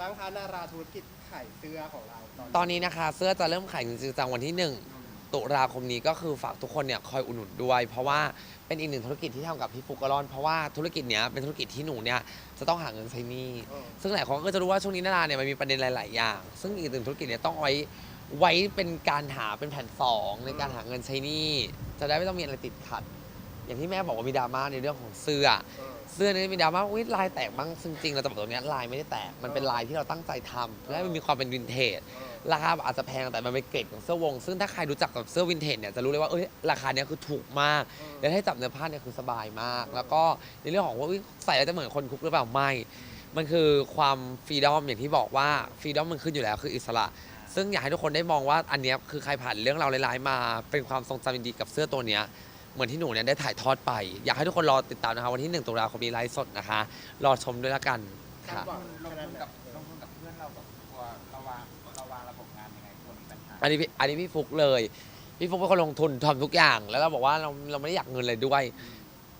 บ้างคะนาราธุรกิจขายเสื้อของเราตอนนี้นะคะเสื้อจะเริ่มขายจริงๆจังวันที่ 1 ตุลาคมนี้ก็คือฝากทุกคนเนี่ยคอยอุดหนุนด้วย เพราะว่าเป็นอีกหนึ่งธุรกิจที่ทำกับพี่ฟุกกะลอน เพราะว่าธุรกิจเนี้ยเป็นธุรกิจที่หนูเนี่ยจะต้องหาเงินใช้หนี้เออซึ่งหลายคนก็จะรู้ว่าช่วงนี้นาราเนี่ยมันมีประเด็นหลาย ๆ อย่าง ซึ่งอีกหนึ่งธุรกิจเนี่ยต้องเอาไว้ไว้เป็นการหาเป็นแผ่นสองในการหาเงินใช้หนี้จะได้ไม่ต้องมีอะไรติดขัด อย่างที่แม่บอกว่ามีดราม่าในเรื่องของเสื้อเออเสื้อนี่มีดราม่าอุ้ยลายแตกบ้างซึ่งจริงเราจะบอกตรงเนี้ยลายไม่ได้แตก มันเป็นลายที่เราตั้งใจทำและมันมีความเป็นวินเทจเออราคาอาจจะแพงแต่มันเป็นเกรดของเสื้อวง ซึ่งถ้าใครรู้จักกับเสื้อวินเทจเนี่ยจะรู้เลยว่าเอ้ยราคาเนี้ยคือถูกมาก แล้วให้จับเนื้อผ้าเนี่ยคือสบายมาก แล้วก็ในเรื่องของว่าอุ๊ยใส่แล้วจะเหมือนคนคุกหรือเปล่าไม่ มันคือความฟรีดอมอย่างที่บอกว่าฟรีดอมมันขึ้นอยู่แล้วคืออิสระ ซึ่งอยากให้ทุกคนได้มองว่าอันเนี้ยคือใครผ่านเรื่องเราวร้ายๆมา เป็นความทรงจำดีๆกับเสื้อตัวเนี้ย เหมือนที่หนูเนี่ยได้ถ่ายทอดไป อยากให้ทุกคนรอติดตามนะคะ วันที่ 1 ตุลาคมมีไลฟ์สดนะคะ รอชมด้วยละกันคาดค่ะหวังลงขนาทุดนไหนกับลงทุนกับเพื่อนเราแบบกลัวระวางระวางระบบงานยังไงกลัวมีปัญหาอันนี้พี่อันนี้พี่ฟุกเลย พี่ฟุกเป็นคนลงทุนทำทุกอย่าง แล้วเราบอกว่าเราเราไม่ได้อยากเงินเลยด้วย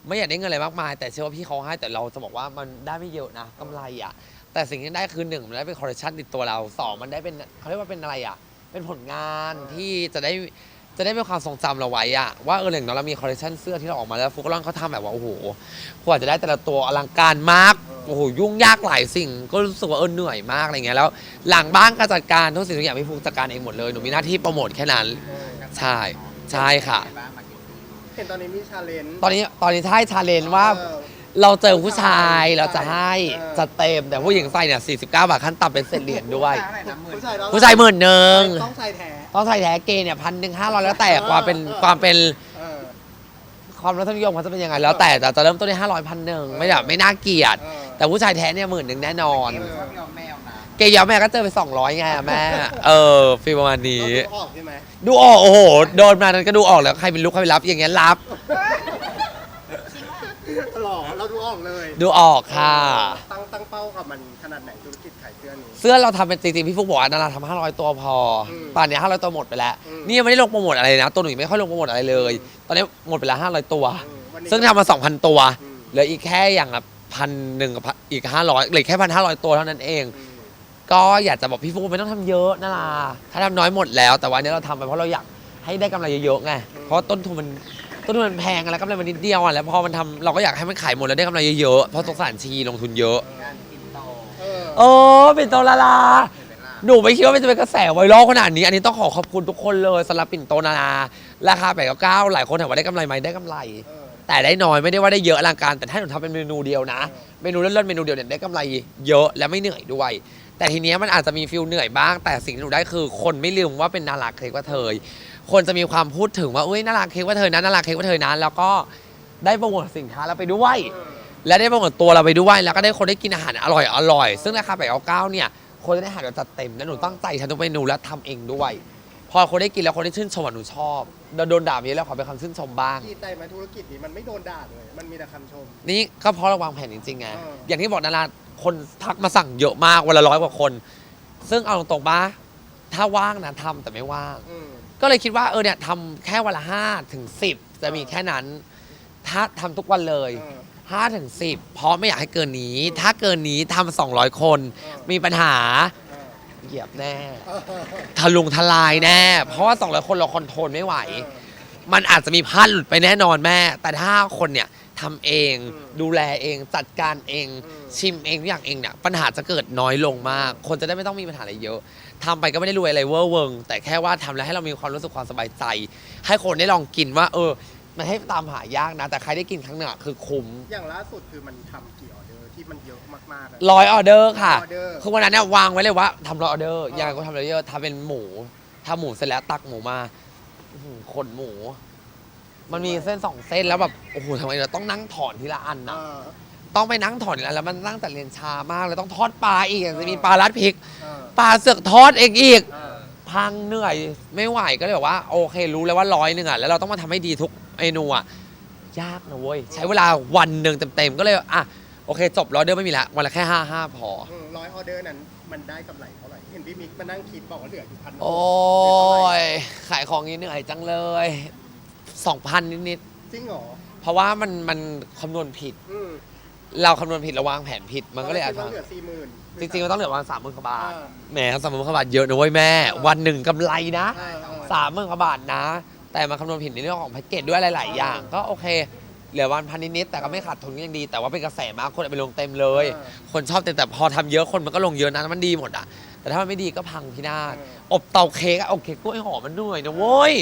ไม่อยากได้เงินอะไรมากมาย แต่เชื่อว่าพี่เขาให้แต่เราจะบอกว่ามันได้ไม่เยอะนะกำไรอะ แต่สิ่งที่ได้คือหนึ่งมันได้เป็นคอร์เรชันติดตัวเราสองมันได้เป็นเขาเรียกว่าเป็นอะไรอะ เป็นผลงานที่จะได้ จะได้เป็นความทรงจำเราไว้อะว่าเอออย่างน้อยเรามีคอลเลคชันเสื้อที่เราออกมาแล้วฟุกกลอนเขาทำแบบว่าโอ้โหกว่าจะได้แต่ละตัวอลังการมากโอ้โหยุ่งยากหลายสิ่ง ก็รู้สึกว่าเออเหนื่อยมากอะไรเงี้ยแล้วหลังบ้านการจัดการทุกสิ่งทุกอย่างพี่ฟุกจัดการเองหมดเลยหนูมีหน้าที่โปรโมทแค่นั้นเออใช่ใช่ค่ะเป็นไงบ้างมาเก็ตติ้งเห็นตอนนี้มีชาเลนจ์ ตอนนี้ตอนนี้ใช่ชาเลนว่าเออเราเจอผู้ชายเราจะให้เออ จะเต็มแต่ผู้หญิงใส่เนี่ย49 บาทขั้นต่ำเป็นเศษเหรียญด้วยเท่าไหร่นะหมื่นผู้ชายเราผู้ชายหมื่นหนึ่งต้องชายแท้ ต้องใส่แท้เกย์เนี่ยพันหนึ่งห้าร้อยแล้วแต่ความเป็นความเป็นเออ ความรัฐนิยมเขาจะเป็นยังไงแล้วแต่แต่จะเริ่มต้นที่ห้าร้อยพันหนึ่งไม่แบบไม่น่าเกลียด เออ แต่ผู้ชายแท้เนี่ยหมื่นหนึ่งแน่นอนเกมชอบยอมแมวนะเกย์ยอมแม่ก็เจอไปสองร้อยไงอะแม่ เออฟีลประมาณนี้เราดูออกใช่ไหมดูออกโอ้โหโดนมานั้นก็ดูออกแล้วใครเป็นลูกใครเป็นรับอย่างเงี้ยรับ หล่อเราดูออกเลยดูออกค่ะ ตั้งตั้งเป้ากับมันขนาดไหนธุรกิจขาย เสื้อนี้ เสื้อเราทำเป็นจริงๆพี่ฟุกบอกว่านาราทำห้าร้อยตัวพออมป่านเนี้ห้าร้อยตัวหมดไปแล้ว อืม นี่ยังไม่ได้ลงโปรโมทอะไรนะ ตัวหนูยังไม่ค่อยลงโปรโมทอะไรเลย ตอนนี้หมดไปแล้วห้าร้อยตัวเออวันนี้ ซึ่งทำมาสองพันตัวอืม เหลืออีกแค่อย่างละพันหนึ่งกับพันอีกห้าร้อยเหลือแค่พันห้าร้อยตัวเท่านั้นเอง อืมก็อยากจะบอกพี่ฟุกไม่ต้องทำเยอะนาราถ้าทำน้อยหมดแล้ว แต่ว่าอันนี้เราทำไปเพราะเราอยากให้ได้กำไรเยอะๆไง เพราะต้นทุนมันต้นทุนมันแพงอะแล้วกำไรมันนิดเดียวอะแล้วพอมันทำเราก็อยากให้มันขายหมดแล้วได้กำไรเยอะๆเพราะสงสารชีลงทุนเยอะ งานปินโต เออเออเป็นตัวละลาเห็นไหมล่ะหนูไม่คิดว่ามันจะเป็นกระแสไวรัลขนาดนี้ อันนี้ต้องขอขอบคุณทุกคนเลยสำหรับปิ่นโตนาราราคาแปดเก้าหลายคนถามว่าได้กำไรไหมได้กำไรเออแต่ได้น้อยไม่ได้ว่าได้เยอะอลังการ แต่ถ้าหนูทำเป็นเมนูเดียวนะเออเมนูเลิศๆเมนูเดียวเนี่ยได้กำไรเยอะและไม่เหนื่อยด้วย แต่ทีเนี้ยมันอาจจะมีฟิลเหนื่อยบ้าง แต่สิ่งที่หนูได้คือ คนไม่ลืมว่าเป็นนาราเค้กว่าเธยคนจะมีความพูดถึงว่าเอ้ยนาราเค้กว่าเธยนะนาราเค้กว่าเธยนะแล้วก็ได้โปรโมทสินค้าเราไปด้วยเออ และได้โปรโมทตัวเราไปด้วยแล้วก็ได้คนได้กินอาหารอร่อยอร่อยซึ่งราคาแปดเก้าเนี่ย คนจะได้อาหารแบบจัดเต็มและหนูตั้งใจทำทุกเมนูและทำเองด้วย พอคนได้กินแล้วคนได้ชื่นชมอะหนูชอบโดนด่าเยอะแล้วขอเป็นคำชื่นชมบ้าง ดีใจไหมธุรกิจนี้มันไม่โดนด่าเลย มันมีแต่คำชม นี่ก็เพราะเราวางแผนจริงๆไง เออออ ย่างที่บอกนาราคนทักมาสั่งเยอะมากวันละร้อยกว่าคน ซึ่งเอาตรงๆปะถ้าว่างนะทำแต่ไม่ว่าง อืม ก็เลยคิดว่าเออเนี่ยทำแค่วันละห้าถึงสิบจะมีแค่นั้น ถ้าทำทุกวันเลย เออ ห้าถึงสิบเพราะไม่อยากให้เกินนี้ ถ้าเกินนี้ทำสองร้อยคน มีปัญหาเหยียบแน่ทะลุงทลายแน่ เพราะว่าสองร้อยคนเราคอนโทรลไม่ไหว มันอาจจะมีพลาดหลุดไปแน่นอนแม่ แต่ถ้าคนเนี่ยทำเองดูแลเองจัดการเอง ชิมเองทุกอย่างเองเนี่ยปัญหาจะเกิดน้อยลงมาก คนจะได้ไม่ต้องมีปัญหาอะไรเยอะทำไปก็ไม่ได้รวยอะไรเวอร์เวิงแต่แค่ว่าทำแล้วให้เรามีความรู้สึกความสบายใจ ให้คนได้ลองกินว่า เออ มันให้ตามหายากนะ แต่ใครได้กินครั้งหนึ่งอะคือคุ้มอย่างล่าสุดคือมันทำกี่ออเดอร์ที่มันเยอะมากๆอะร้อยออเดอร์ค่ะ ออเดอร์ คือวันนั้นเนี่ยวางไว้เลยว่าทำร้อยออเดอร์อ๋อยังไงก็ทำร้อยออเดอร์ทำเป็นหมูทำหมูเสร็จแล้วตักหมูมาอื้อหือขนหมู มันมีเส้นสองเส้นแล้วแบบโอ้โหทำไมเราต้องนั่งถอนทีละอันเอนะอ ต้องไปนั่งถอนทีละอันแล้วมันนั่งแต่เรียนช้ามากแล้วต้องทอดปลาอีกอย่างจะมีปลาลัดพริกเออปลาเสือกทอดเองอีก เออพังเหนื่อยไม่ไหวก็เลยบอกว่า โอเครู้แล้วว่าร้อยหนึ่งอะแล้วเราต้องมาทำให้ดีทุก เมนูอะยากนะเว้ยใช้เวลาวันหนึ่งเต็มๆก็เลยอะโอเค จบร้อยเดอร์ไม่มีละวันละแค่ห้าห้าพอ ร้อยออเดอร์นั้นมันได้กำไรเท่าไหร่เห็นพี่มิกมานั่งคิดบอกว่าเหลืออยู่พันโอ้ยขายของนี้เหนื่อยจังเลยสองพันนิดจริงเหรอๆเพราะว่ามันมันคำนวณผิด อืมเราคำนวณผิดเราวางแผนผิดมันก็เลยอาจคิดจะว่าเหลือสี่หมื่น จริงๆมันต้องเหลือประมาณสามหมื่นกว่าบาทเออแหมสามหมื่นกว่าบาทเยอะนะเว้ยแม่ วันหนึ่งกำไรนะเออเออสามหมื่นกว่าบาทนะ แต่มาคำนวณผิดในเรื่องของแพ็กเกจด้วยหลาย ๆ อย่าง ก็โอเค เหลือวันพันนิดๆแต่ก็ไม่ขาดทุนก็ยังดี แต่ว่าเป็นกระแสมากคนเอาไปลงเต็มเลย เออ คนชอบเต็มแต่พอทำเยอะคนมันก็ลงเยอะนะมันดีหมดอะ แต่ถ้ามันไม่ดีก็พังพินาศเอออบเตาเค้กอะอบเค้กกล้วยหอมมันเหนื่อยนะเว้ย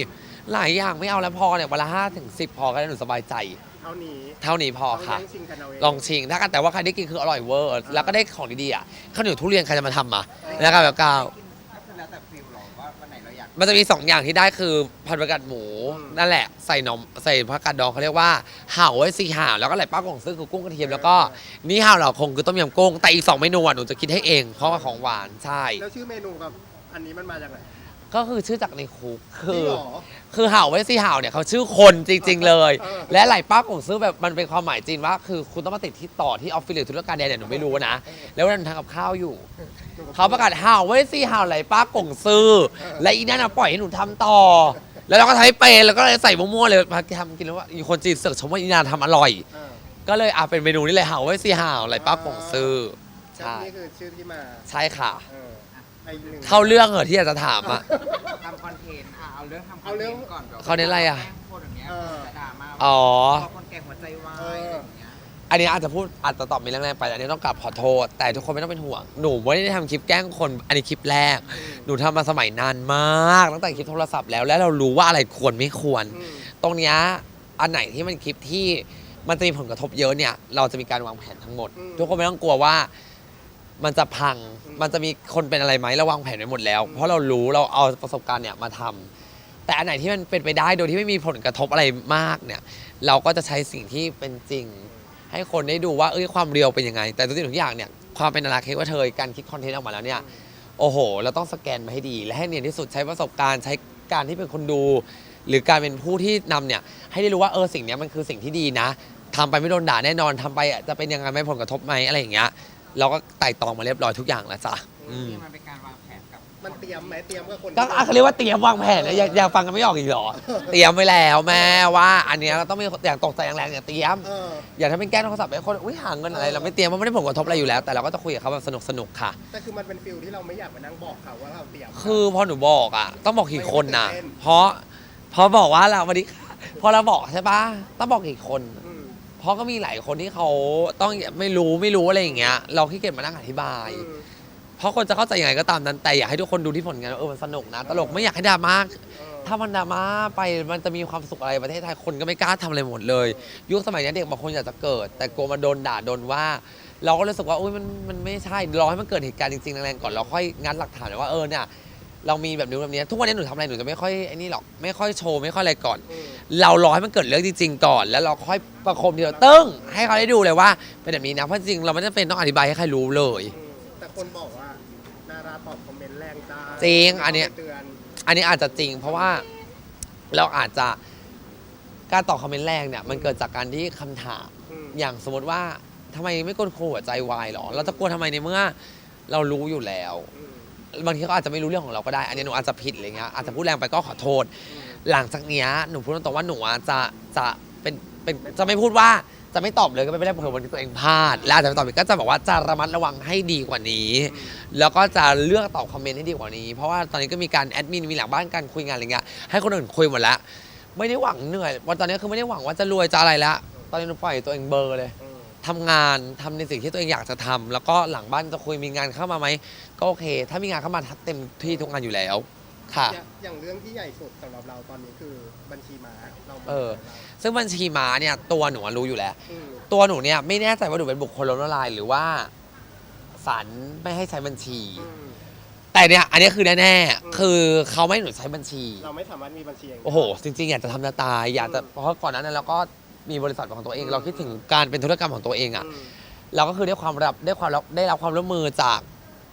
หลายอย่างไม่เอาแล้วพอเนี่ยวันละห้าถึงสิบพอก็ได้หนูสบายใจ เท่านี้เท่านี้พอต้องค่ะแย่งชิงกันเอาเอง ลองชิงถ้ากันแต่ว่าใครได้กินคืออร่อยเวอร์ แล้วก็ได้ของดีๆอะข้าวเหนียวทุเรียนใครจะมาทำอะแล้วก็แบบก้าว มันจะมีสองอย่างที่ได้คือพันประกัดหมูนั่นแหละใส่นมใส่ผักกาดดองเขาเรียกว่าห่าวไว้สีห่าวแล้วก็ไหลป้ากงซึ่งคือกุ้งกระเทียมแล้วก็นี่ห่าวเหล่าคงคือต้มยำกุ้งแต่อีกสองเมนูอะหนูจะคิดให้เอง เพราะว่าของหวานใช่ แล้วชื่อเมนูกับอันนี้มันมาจากไหน ก็คือชื่อจากในคุกคืจริองเหรอคือห่าวไว้สีห่าวเนี่ยเขาชื่อคนจริง ๆ เลย เออและไหลป้ากงซึ่งแบบมันเป็นความหมายจริงว่า คือคุณต้องมาติดที่ต่อที่ออฟฟิศหรือธุรการใดเนี่ยหนูไม่รู้นะ แล้ววันนั้นทำกับข้าวอยู่ เขาประกาศห่าวไว้สิห่าวไหลป้ากงซื้อ และอีนั่นน่ะปล่อยให้หนูทำต่อ แล้วเราก็ทำให้เป็นแล้วก็เลยใส่มั่วๆเลยพาทำกินแล้วว่าอีคนจีนเสือกชมว่าอีนาทำอร่อย เออก็เลยอะเป็นเมนูนี้เลยห่าวไว้สิห่าวไหลป้ากงซื้อใช่ใช่ นี่คือชื่อที่มาใช่ค่ะ เออ ไอหนึ่งเข้าเรื่องเหรอที่อยากจะถามอะทำคอนเทนต์อะเอาเรื่องทำคอเอานเรื่เทองนต์ก่อนแบบคอนเทนต์อะไรอะแกล้งคนอย่างเงี้ยเออจะด่ามาอ๋อพอคนแก่หัวใจวายอะไรอย่างเงี้ยอันนี้อาจจะพูดอาจจะตอบไม่แรงๆไป อันนี้ต้องกลับขอโทษ แต่ทุกคนไม่ต้องเป็นห่วง หนูไม่ได้ทำคลิปแกล้งคน อันนี้คลิปแรก หนูทำมาสมัยนานมาก ตั้งแต่คลิปโทรศัพท์แล้ว แล้วเรารู้ว่าอะไรควรไม่ควร อืมตรงเนี้ยอันไหนที่มันคลิปที่มันจะมีผลกระทบเยอะเนี่ย เราจะมีการวางแผนทั้งหมดอืมทุกคนไม่ต้องกลัวว่ามันจะพังอื มมันจะมีคนเป็นอะไรไหมเราวางแผนไว้หมดแล้วอืมเพราะเรารู้เราเอาประสบการณ์เนี่ยมาทำแต่อันไหนที่มันเป็นไปได้โดยที่ไม่มีผลกระทบอะไรมากเนี่ย เราก็จะใช้สิ่งที่เป็นจริง ให้คนได้ดูว่าเอ้ยความเรียวเป็นยังไง แต่ทุกสิ่งทุกอย่างเนี่ยความเป็นนาราเคกว่าเธอการคิดคอนเทนต์ออกมาแล้วเนี่ยโอ้โห เราต้องสแกนมาให้ดี และให้เนียนที่สุดใช้ประสบการณ์ใช้การที่เป็นคนดู หรือการเป็นผู้ที่นำเนี่ยให้ได้รู้ว่าเออสิ่งเนี้ยมันคือสิ่งที่ดีนะทำไปไม่โดนด่าแน่นอนทำไปอะจะเป็นยังไงไหมผลกระทบไหมอะไรอย่างเงี้ย เราก็ไต่ตองมาเรียบร้อยทุกอย่างแล้วจ้ะอืมที่มันเป็นการวางแผนกับมันเตรียมไหมเตรียมกับคนก็อะเขาเรียกว่าเตรียมวางแผนนะอยากอยากฟังกันไม่ออกอีกเหรอ เตรียมไว้แล้วแม่ว่า อันเนี้ยเราต้องมีอย่างตกใจแรงๆอย่าเตรียม เออ อย่าทำเป็นแกล้งโทรศัพท์ไปคนอุ้ยหาเงินอะไรเราไม่เตรียมมันไม่ได้ผลกระทบอะไรอยู่แล้ว แต่เราก็จะคุยกับเขาแบบสนุกสนุกๆค่ะ แต่คือมันเป็นฟิลที่เราไม่อยากมานั่งบอกเขาว่าเราเตรียม คือพอหนูบอกอะต้องบอกกี่คนน่ะไม่ต้องตื่นเต้น เพราะเพราะบอกว่าเราวันนี้พอเราบอกใช่ปะต้องบอกกี่คนอืมเพ ราะก็มีหลายคนที่เขาต้องไม่รู้ไม่รู้อะไรอย่างเงี้ย เราขี้เกียจมานั่งอธิบายอืมเพราะคนจะเข้าใจยังไงก็ตามนั้นแต่อยากให้ทุกคนดูที่ผลงานว่าเออมันสนุกนะ ตลกไม่อยากให้ดราม่าเออถ้ามันดราม่าไปมันจะมีความสุขอะไรประเทศไทยคนก็ไม่กล้าทำอะไรหมดเลย ยุคสมัยนี้เด็กบางคนอยากจะเกิด แต่กลัวมาโดนด่าโดนว่า เราก็รู้สึกว่าอุ้ยมันมันไม่ใช่รอให้มันเกิดเหตุการณ์จริงๆแรงๆก่อนเราค่อยงัดหลักฐานว่าเออเนี่ยเรามีแบบนี้แบบนี้ทุกวันนี้หนูทำอะไรหนูจะไม่ค่อยไอ้นี่หรอกไม่ค่อยโชว์ไม่ค่อยอะไรก่อน อืม เรารอให้มันเกิดเรื่องจริง ๆ ก่อน แล้วเราค่อยประคมทีเดียวตึ้ง ให้เขาได้ดูเลยว่าเป็นแบบนี้นะเพราะจริงๆเราไม่จำเป็นต้องอธิบายให้ใครรู้เลยอืมแต่คนบอกว่านาราตอบคอมเมนต์แรงจ้าจริงอันเนี้ยเตือนอันนี้อาจจะจริง เพราะว่าเราอาจจะการตอบคอมเมนต์แรงเนี่ยมันเกิดจากการที่คำถาม อืมอย่างสมมติว่าทำไมไม่กดโคหัวใจวายหรอ เราจะกลัวทำไมในเมื่อเรารู้อยู่แล้ว อืม บางทีเขาอาจจะไม่รู้เรื่องของเราก็ได้ อันนี้หนูอาจจะผิดอะไรเงี้ยอาจจะพูดแรงไปก็ขอโทษอืม หลังจากเนี้ยหนูพูดตรงๆว่าหนูอะจะจะเป็นเป็นจะไม่พูดว่าจะไม่ตอบเลยก็ไม่ได้เผื่อวันที่ตัวเองพลาด และอาจจะไม่ตอบอีกก็จะบอกว่าจะระมัดระวังให้ดีกว่านี้ แล้วก็จะเลือกตอบคอมเมนต์ให้ดีกว่านี้ เพราะว่าตอนนี้ก็มีการแอดมินมีหลังบ้านการคุยงานอะไรเงี้ยให้คนอื่นคุยหมดล้วไม่ได้หวังเหนื่อยวันตอนนี้คือไม่ได้หวังว่าจะรวยจะอะไรล้วตอนนี้หนูปล่อยตัวเองเบลอร์เลยทำงานทำในสิ่งที่ตัวเองอยากจะทำแล้วก็หลังบ้านจะคุยมีงานเข้ามาไหมก็โอเค ถ้ามีงานเข้ามาทักเต็มที่ทุกงานอยู่แล้ว ค่ะ อย่างอย่างเรื่องที่ใหญ่สุดสำหรับเราตอนนี้คือบัญชีม้าเราเออ ซึ่งบัญชีม้าเนี่ยตัวหนูอะรู้อยู่แล้ว อืมตัวหนูเนี่ยไม่แน่ใจว่าหนูเป็นบุคคลล้มละลายหรือว่าศาลไม่ให้ใช้บัญชี อืม แต่เนี่ยอันนี้คือแน่อืม ๆคือเขาไม่ให้หนูใช้บัญชี เราไม่สามารถมีบัญชีเองโอ้โห จริงๆ อยากจะทำจะตายอยากจะอืมเพราะก่อนหนั้านเราก็มีบริษัทของตัวเอง อืม เราคิดถึงการเป็นธุรกรรมของตัวเองอะอืม เราก็คือได้ความรับได้ความรับได้รับความร่วมมือจาก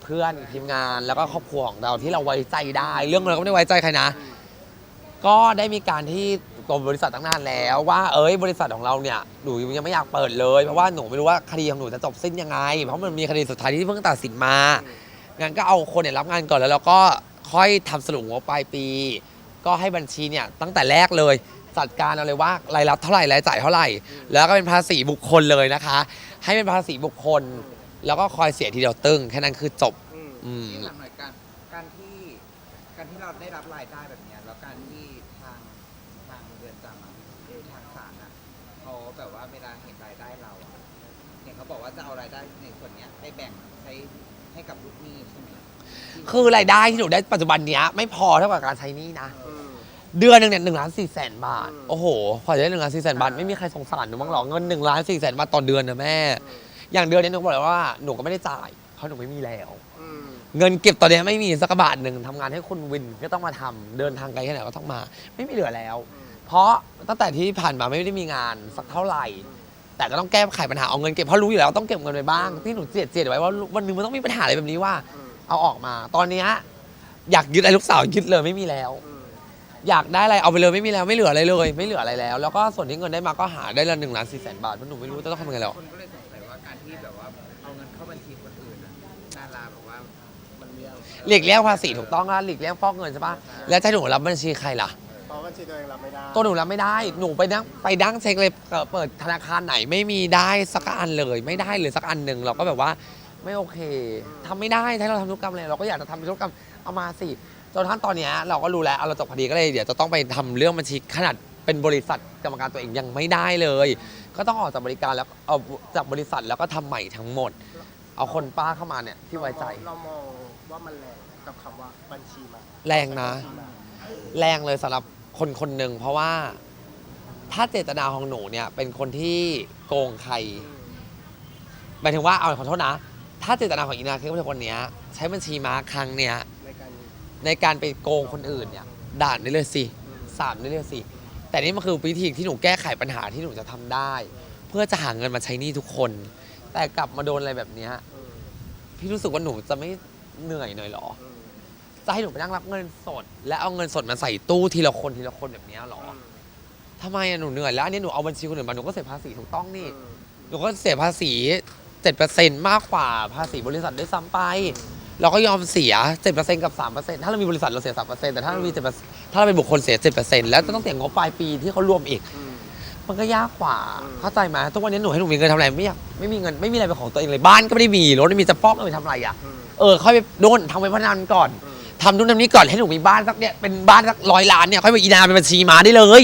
เพื่อนทีมงานแล้วก็ครอบครัวของเราที่เราไว้ใจได้ เรื่องเราก็ไม่ได้ไว้ใจใครนะ ก็ได้มีการที่ตัวบริษัทตั้งนานแล้วว่าเอ้ยบริษัทของเราเนี่ยหนูยังไม่อยากเปิดเลยเพราะว่าหนูไม่รู้ว่าคดีของหนูจะจบสิ้นยังไง เพราะมันมีคดีสุดท้ายที่เพิ่งตัดสินมางั้นก็เอาคนเนี่ยรับงานก่อนแล้วเราก็ค่อยทำสรุปงบปลายปี ก็ให้บัญชีเนี่ยตั้งแต่แรกเลยจัดการเอาเลยว่ารายรับเท่าไหร่รายจ่ายเท่าไหร่ แล้วก็เป็นภาษีบุคคลเลยนะคะ ให้เป็นภาษีบุคคล แล้วก็คอยเสียทีเดียวตึ้งแค่นั้นคือจบ อืมอืม ที่หลังหน่อยการการที่การที่เราได้รับรายได้แบบเนี้ยแล้วการที่ทางทางเรือนจำอะหรือทางศาลอะเขาแบบว่าเวลาเห็นรายได้เราอะเนี่ยเขาบอกว่าจะเอารายได้ในส่วนเนี้ยไปแบ่งใช้ให้กับลูกหนี้ใช่ไหมคือรายได้ที่หนูได้ปัจจุบันเนี้ยไม่พอเท่ากับการใช้หนี้นะอืมเดือนหนึ่งเนี่ยหนึ่งล้านสี่แสนบาท อืม โอ้โห พอจะได้หนึ่งล้านสี่แสนบาท ไม่มีใครสงสารหนูบ้างหรอกเงินหนึ่งล้านสี่แสนบาทต่อเดือนนะแม่อ ย่างเดือนนี้หนูบอกเลยว่าหนูก็ไม่ได้จ่าย เพราะหนูไม่มีแล้ว อืมเงินเก็บตอนนี้ไม่มีสักบาทหนึ่งทำงานให้คุณวินก็ต้องมาทำเดินทางไกลแค่ไหนก็ต้องมา ไม่มีเหลือแล้ว อืมเพราะตั้งแต่ที่ผ่านมาไม่ได้มีงานสักเท่าไหร่ แต่ก็ต้องแก้ไขปัญหาเอาเงินเก็บเพราะรู้อยู่แล้วต้องเก็บเงินไว้บ้างที่หนูเจียดเจียดไว้ว่าวันหนึงมันต้องมีปัญหาอะไรแบบนี้ว่า อืมเอาออกมา ตอนเนี้ยอยากยึดอะไรลูกสาวยึดเลยไม่มีแล้ว อืมอยากได้อะไรเอาไปเลยไม่มีแล้วไม่เหลืออะไรเลย ไม่เหลืออะไรแล้ว แล้วก็ส่วนที่เงินได้มาก็หาได้ละหนึ่งล้านสี่แสนบาทเพราะหนูไม่รู้จะต้องทำยังไงแล้ว คนก็เลยสงสัยว่าการ ที่แบบว่าเอาเงินเข้าบัญชีคนอื่นอะดาราแบบว่ามันเลี่ยงหลีกเลี่ยงภาษีถูกต้องแล้วหลีกเลี่ยงฟอกเงินใช่ปะแล้วจะให้หนูรับบัญชีใครล่ะ เพราะบัญชีตัวเองรับไม่ได้ตัวหนูรับไม่ได้ หนูไปนั่งไปดั้งเช็คเลยเอ่อเปิดธนาคารไหนไม่มีได้สักอันเลย ไม่ได้เลยสักอันหนึ่งเราก็แบบว่าไม่โอเคทำไม่ได้ถ้าเราทำธุรกรรมอะไรเราก็อยากจะทำธุรกรรมเอามาสิจนท่านตอนเนี้ยเราก็รู้แล้วเอาเราจบพอดีก็เลยเดี๋ยวจะต้องไปทำเรื่องบัญชีขนาดเป็นบริษัทกรรมการตัวเองยังไม่ได้เลย ก็ต้องออกจากบริการแล้วเอาจากบริษัทแล้วก็ทำใหม่ทั้งหมด เอาคนป้าเข้ามาเนี่ยที่ไว้ใจ เรามองว่ามันแรงกับคำว่าบัญชีมาแรงนะ บัญชีมาแรงเลยสำหรับคนคนหนึ่งเพราะว่าถ้าเจตนาของหนูเนี่ยเป็นคนที่โกงใคร อืมหมายถึงว่าเอาขอโทษนะ ถ้าเจตนาของอีนาคือเป็นคนเนี้ย ใช้บัญชีม้าครั้งเนี้ยในการ ในการไปโกงคนอื่นเนี่ยด่านได้เลยสิ สามได้เลยสิ แต่นี่มันคือวิธีที่หนูแก้ไขปัญหาที่หนูจะทำได้ เพื่อจะหาเงินมาใช้หนี้ทุกคน แต่กลับมาโดนอะไรแบบเนี้ยพี่รู้สึกว่าหนูจะไม่เหนื่อยหน่อยเหรอ จะให้หนูไปนั่งรับเงินสด และเอาเงินสดมาใส่ตู้ทีละคนทีละคนแบบเนี้ยเหรออืมทำไมอะหนูเหนื่อยแล้วอันนี้หนูเอาบัญชีคนอื่นมาหนูก็เสียภาษีถูกต้องนี่ หนูก็เสียภาษีเจ็ดเปอร์เซ็นต์มากกว่าภาษีบริษัทด้วยซ้ำไป เราก็ยอมเสียเจ็ดเปอร์เซ็นต์กับสามเปอร์เซ็นต์ถ้าเรามีบริษัทเราเสียสามเปอร์เซ็นต์แต่ถ้าเรามีเจ็ดถ้าเราเป็นบุคคลเสียเจ็ดเปอร์เซ็นต์แล้วจะต้องเสียงบปลายปีที่เขารวมอีกอืมมันก็ยากกว่าอืมเข้าใจไหมทุกวันนี้หนูให้หนูมีเงินทำอะไรไม่อยากไม่มีเงินไม่มีอะไรเป็นของตัวเองเลยบ้านก็ไม่ได้มีรถไม่มีจะฟอกก็ไปทำอะไรอะอืมเออค่อยไปโดนทำไว้พนันก่อนอืมทำนู่นทำนี้ก่อนให้หนูมีบ้านสักเนี่ยเป็นบ้านสักร้อยล้านเนี่ยค่อยไปอีนาเป็นบัญชีมาได้เลย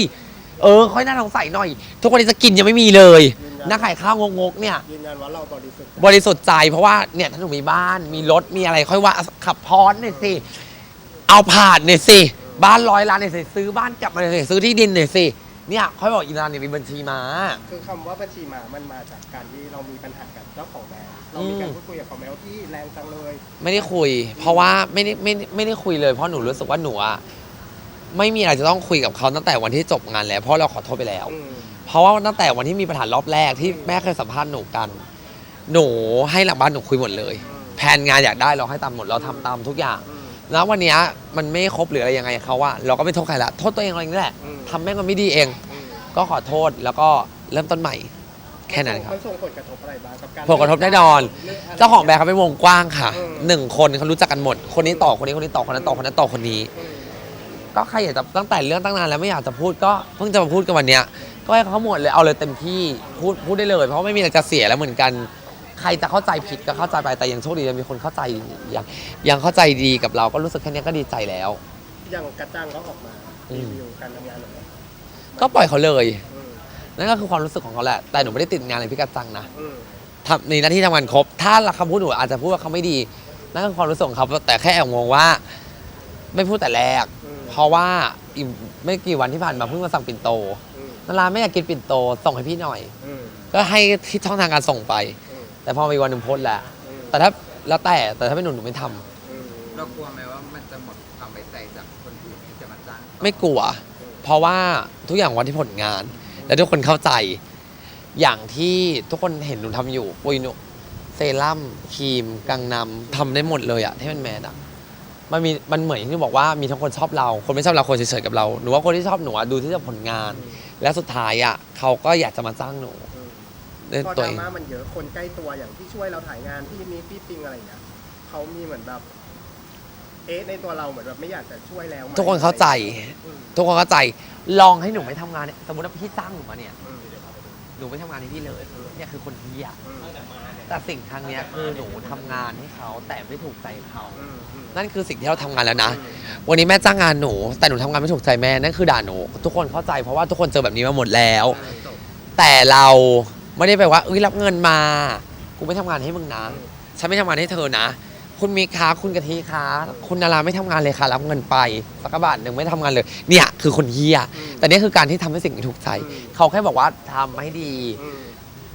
เออ ค่อยน่าสงสัยหน่อย ทุกวันนี้จะกินยังไม่มีเลย นักขายข้าวงกๆเนี่ย ยืนยันว่าเราบริสุทธิ์บริสุทธิ์ใจเพราะว่าเนี่ยถ้าหนูมีบ้านมีรถมีอะไรค่อยว่าขับพรหน่อยสิ เอาผ่านหน่อยสิ บ้านร้อยล้านหน่อยสิซื้อบ้านกลับมาหน่อยสิซื้อที่ดินหน่อยสิเนี่ยค่อยบอกอีนานเนี่ยมีบัญชีมา คือคำว่าบัญชีมามันมาจากการที่เรามีปัญหากับเจ้าของแบรนด์เรามีการพูดคุยกับเขาไหมว่าพี่แรงจังเลยไม่ได้คุย เพราะว่าไม่ได้ไม่ได้ไม่ได้คุยเลยเพราะหนูรู้สึกว่าหนูอะไม่มีอะไรจะต้องคุยกับเขาตั้งแต่วันที่จบงานแล้ว เพราะเราขอโทษไปแล้ว อืม เพราะว่าตั้งแต่วันที่มีปัญหารอบแรกที่แม่เคยสัมภาษณ์หนูกัน หนูให้หลังบ้านหนูคุยหมดเลย แผนงานอยากได้เราให้ตามหมดเราทำตามทุกอย่างอืมแล้ววันเนี้ยมันไม่ครบหรืออะไรยังไงเขาว่าเราก็ไม่โทษใครละโทษตัวเองเราเองนี่แหละอืมทำแม่งมันไม่ดีเองอืมก็ขอโทษแล้วก็เริ่มต้นใหม่ แค่นั้นครับ มันส่งผลกระทบอะไรบ้างกับการผลกระทบแน่นอน ลืกะไร เจ้าของแบรนด์เขาเป็นวงกว้างค่ะอืม หนึ่งคนเขารู้จักกันหมด คนนี้ต่อคนนี้คนนี้ต่อคนนั้นต่อคนนั้นต่อคนนี้ อืมก็ใครอยากจะตั้งแต่เรื่องตั้งนานแล้วไม่อยากจะพูดก็เพิ่งจะมาพูดกันวันเนี้ย ก็ให้เขาหมดเลยเอาเลยเต็มที่พูดพูดได้เลย เพราะว่าไม่มีอะไรจะเสียแล้วเหมือนกัน ใครจะเข้าใจผิดก็เข้าใจไปแต่ยังโชคดียังมีคนเข้าใจยังยังเข้าใจดีกับเราก็รู้สึกแค่นี้ก็ดีใจแล้ว อย่างกระจังก็ออกมาอืรีมวิวการทำงานของเราก็ปล่อยเขาเลย อืมนั่นก็คือความรู้สึกของเขาแหละ แต่หนูไม่ได้ติดงานเลยพี่กัดจังนะอืมทำในหน้าที่ทำงานครบ ถ้าคำพูดหนูอาจจะพูดว่าเขาไม่ดี นั่นคือความรู้สึกของเขาแต่แค่แอบงงว่า ไม่พูดแต่แรก อืมเพราะว่าอีกไม่กี่วันที่ผ่านมาเพิ่งมาสั่งปิ่นโต อืมนาราไม่อยากกินปิ่นโตส่งให้พี่หน่อย อืม ก็ให้ที่ช่องทางการส่งไป อืม แต่พอมีวันหนึ่งโพสต์แล้วอืมแต่ถ้าแล้วแต่แต่ถ้าเป็นหนูหนูไม่ทำอืมเรากลัวไหมว่ามันจะหมดความไว้ใจจากคนอื่นที่จะมาจ้างต่อไม่กลัว เพราะว่าทุกอย่างวันที่ผลงาน และทุกคนเข้าใจ อย่างที่ทุกคนเห็นหนูทำอยู่ปุยหนุเซรั่มครีมกังนำทำได้หมดเลยอะที่เป็นแมสอะมันมีมันเหมือนที่หนูบอกว่ามีทั้งคนชอบเรา คนไม่ชอบเราคนเฉยๆกับเราหนูว่าคนที่ชอบหนูอะดูที่จะผลงาน แล้วสุดท้ายอะเขาก็อยากจะมาจ้างหนูอืมด้วยพอตัวดเอรางม่ามันเยอะคนใกล้ตัวอย่างที่ช่วยเราถ่ายงานพี่มีพี่ปิงอะไรอย่างเงี้ยเขามีเหมือนแบบ เอ๊ะในตัวเราเหมือนแบบไม่อยากจะช่วยแล้วไหมทุกคนเข้าใจ อืมทุกคนเข้าใจลองให้หนูไม่ทำงานเนี่ยสมมติว่าพี่จ้างหนูมาเนี่ย อืม หนูไม่ทำงานให้พี่เลยเนี่ยคือคนเฮียอืมแต่สิ่งทางเนี้ยคือหนูทำงานให้เขาแต่ไม่ถูกใจเขาอืมอืมนั่นคือสิ่งที่เราทำงานแล้วนะ วันนี้แม่จ้างงานหนู แต่หนูทำงานไม่ถูกใจแม่นั่นคือด่าหนู ทุกคนเข้าใจเพราะว่าทุกคนเจอแบบนี้มาหมดแล้วอ่าจบแต่เราไม่ได้ไปว่าเอ้ยรับเงินมา กูไม่ทำงานให้มึงนะ ฉันไม่ทำงานให้เธอนะ คุณมีค้าคุณกะทิค้าคุณนาราไม่ทำงานเลยค่ะ รับเงินไปสักกะบาทหนึ่งไม่ทำงานเลย เนี่ยคือคนเฮียอืมแต่เนี่ยคือการที่ทำให้สิ่งที่ถูกใจอืมเขาแค่บอกว่าทำให้ดี อืม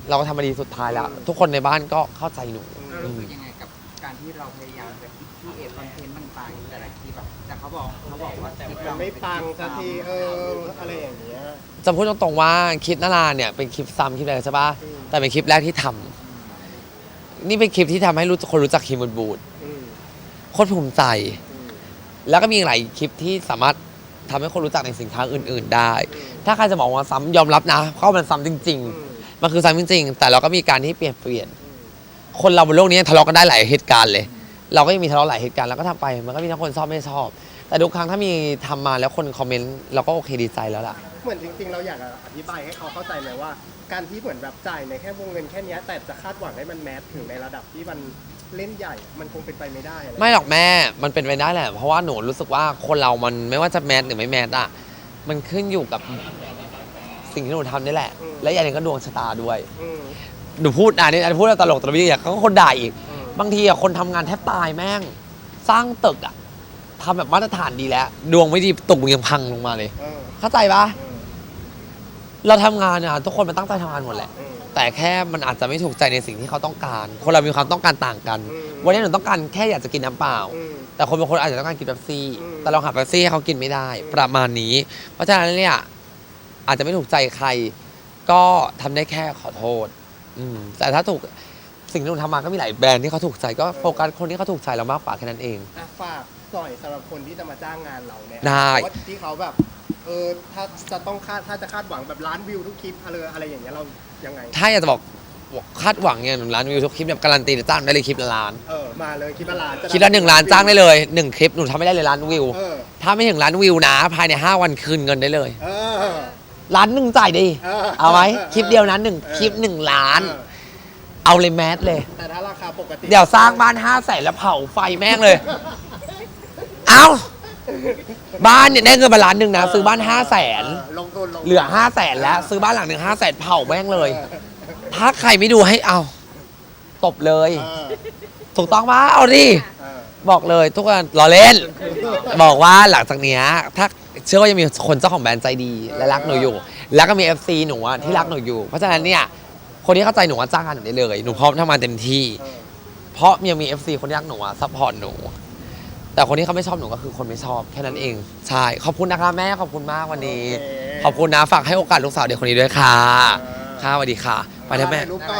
เราก็ทำมาดีสุดท้ายแล้วอืมทุกคนในบ้านก็เข้าใจหนูเรารู้สึกยังไงกับการที่เราพยายามจะคิดที่เอคอนเทนต์ต่างๆแต่ละคลิปแบบแต่เขาบอกเขาบอกว่าคลิปมัเรานไม่ปังสักทีเอออะไรอย่างเงี้ย จะพูดตรงๆว่าคลิปนาราเนี่ยเป็นคลิปซ้ำคลิปแรกใช่ปะอืม แต่เป็นคลิปแรกที่ทำนี่เป็นคลิปที่ทำให้รู้คนรู้จักคิมบูดบูดอืม โคตรภูมิใจอืมแล้วก็มีอีกหลายคลิปที่สามารถทำให้คนรู้จักในสินค้าอื่น ๆ ได้อืมถ้าใครจะบอกว่าซ้ำยอมรับนะเพราะมันซ้ำจริงอืมๆมันคือซ้ำจริง ๆ แต่เราก็มีการที่เปลี่ยนเปลี่ยนอืมคนเราบนโลกนี้ทะเลาะกันได้หลายเหตุการณ์เลย เราก็ยังมีทะเลาะหลายเหตุการณ์แล้วก็ทำไปมันก็มีทั้งคนชอบไม่ชอบ แต่ทุกครั้งถ้ามีทำมาแล้วคนคอมเมนต์เราก็โอเคดีใจแล้วล่ะ เหมือนจริงๆ เราอยากอธิบายให้เขาเข้าใจไหมว่า การที่เหมือนแบบจ่ายในแค่วงเงินแค่เนี้ยแต่จะคาดหวังให้มันแมสถึงในระดับที่มัน เล่นใหญ่ มันคงเป็นไปไม่ได้อะไรไม่หรอกแม่ มันเป็นไปได้แหละ เพราะว่าหนูรู้สึกว่าคนเรามันไม่ว่าจะแมสหรือไม่แมสอะมันขึ้นอยู่กับสิ่งที่หนูทำนี่แหละ และอย่างหนึงก็ดวงชะตาด้วย อืมหนูพูดอะนี่อันนพูดแล้วตลกตลกอย่างเขาก็คนด่าอีก อืมบางทีอะคนทำงานแทบตายแม่ง สร้างตึกอะทำแบบมาตรฐานดีแล้ว ดวงไม่ดีตึกมึงยังพังลงมาเลย เออเข้าใจปะอืมเราทำงานอะทุกคนมันตั้งใจทำงานหมดแหละอืม แต่แค่มันอาจจะไม่ถูกใจในสิ่งที่เขาต้องการ คนเรามีความต้องการต่างกัน อืม วันนี้หนูต้องการแค่อยากจะกินน้ำเปล่า อืม แต่คนบางคนอาจจะต้องการกินเป๊ปซี่ อืม แต่เราหาเป๊ปซี่ให้เขากินไม่ได้อืมประมาณนี้ เพราะฉะนั้นเนี่ยอาจจะไม่ถูกใจใคร ก็ทำได้แค่ขอโทษ อืม แต่ถ้าถูกสิ่งที่หนูทำมาก็มีหลายแบรนด์ที่เขาถูกใจก็โฟกัสคนที่เขาถูกใจเรามากกว่าแค่นั้นเอง อะฝากหน่อยสำหรับคนที่จะมาจ้างงานเราเนี่ยได้ เพราะว่าที่เขาแบบ เออถ้าจะต้องคาดถ้าจะคาดหวังแบบล้านวิวทุกคลิปอะไรอะไรอย่างเงี้ยเรายังไง ถ้าอยากจะบอกบอกคาดหวังเนี่ยหนึ่งล้านวิวทุกคลิปแบบการันตีเดี๋ยวจ้างได้เลยคลิปละล้าน เออมาเลยคลิปละล้านจคลิปละหนึ่งล้านจ้างได้เลยหนึ่งคลิปหนูทำไม่ได้เลยล้านวิว เออถ้าไม่ถึงล้านวิวนะ ภายใน 5 วันคืนเงินได้เลยเออ ล้านหนึ่งจ่ายดิเออเอาไหมเออคลิปเดียวนั้นหนึ่งเออ คลิปหนึ่งล้าน เออเอาเลยแมสเลย แต่ถ้าราคาปกติเดี๋ยวสร้างบ้านห้าแสนแล้วเผาไฟแม่งเลย เอา บ้านเนี่ยได้เงินมาล้านหนึ่งนะซื้อบ้านห้าแสนเออลงทุนลงทุนเหลือห้าแสนแล้ว ซื้อบ้านหลังหนึ่งห้าแสนเผาแม่งเลยออถ้าใครไม่ดูให้เอา ตบเลย เออถูกต้องปะเอาดิ เออ บอกเลยทุกคนรอเล่น บอกว่าหลังจากเนี้ยถ้าเชื่อว่ายังมีคนเจ้าของแบรนด์ใจดีและรักหนูอยู่ แล้วก็มี FC หนูอะที่รักหนูอยู่ เพราะฉะนั้นเนี่ยคนที่เข้าใจหนูว่าจ้างงานหนูได้เลย หนูพร้อมทำงานเต็มที่เออเพราะยังมี FC คนที่รักหนูอะซัพพอร์ตหนู แต่คนที่เขาไม่ชอบหนูก็คือคนไม่ชอบแค่นั้นเอง ใช่ ขอบคุณนะคะแม่ขอบคุณมากวันนี้โอเคขอบคุณนะฝากให้โอกาสลูกสาวเด็กคนนี้ด้วยค่ะ ค่ะสวัสดีค่ะ ไปแล้วแม่ถ่ายรูปก่อน